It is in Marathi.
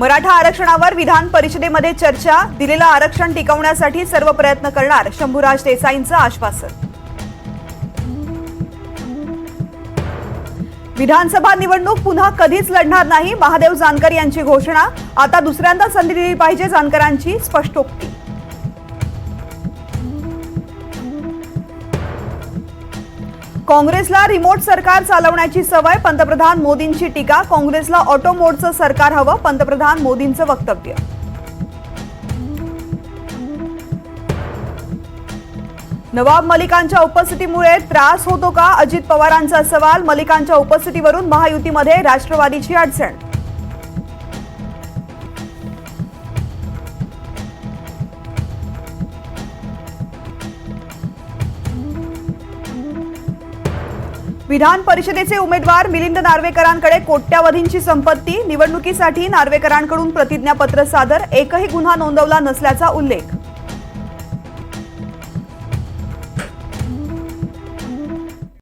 मराठा आरक्षणावर विधान परिषदेमध्ये चर्चा दिलेलं आरक्षण टिकवण्यासाठी सर्व प्रयत्न करणार शंभूराज देसाईंचं आश्वासन. विधानसभा निवडणूक पुन्हा कधीच लढणार नाही महादेव जानकर यांची घोषणा. आता दुसऱ्यांदा संधी दिली पाहिजे जानकरांची स्पष्टोक्ती. काँग्रेसला रिमोट सरकार चालवण्याची सवय पंतप्रधान मोदींची टीका काँग्रेसला ऑटो मोडचं सरकार हवं पंतप्रधान मोदींचं वक्तव्य. नवाब मलिकांच्या उपस्थितीमुळे त्रास होतो का? अजित पवारांचा सवाल मलिकांच्या उपस्थितीवरून महायुतीमध्ये राष्ट्रवादीची अडचण. विधान परिषदेचे उमेदवार मिलिंद नार्वेकरांकडे कोट्यावधींची संपत्ती निवडणुकीसाठी नार्वेकरांकडून प्रतिज्ञापत्र सादर एकही गुन्हा नोंदवला नसल्याचा उल्लेख.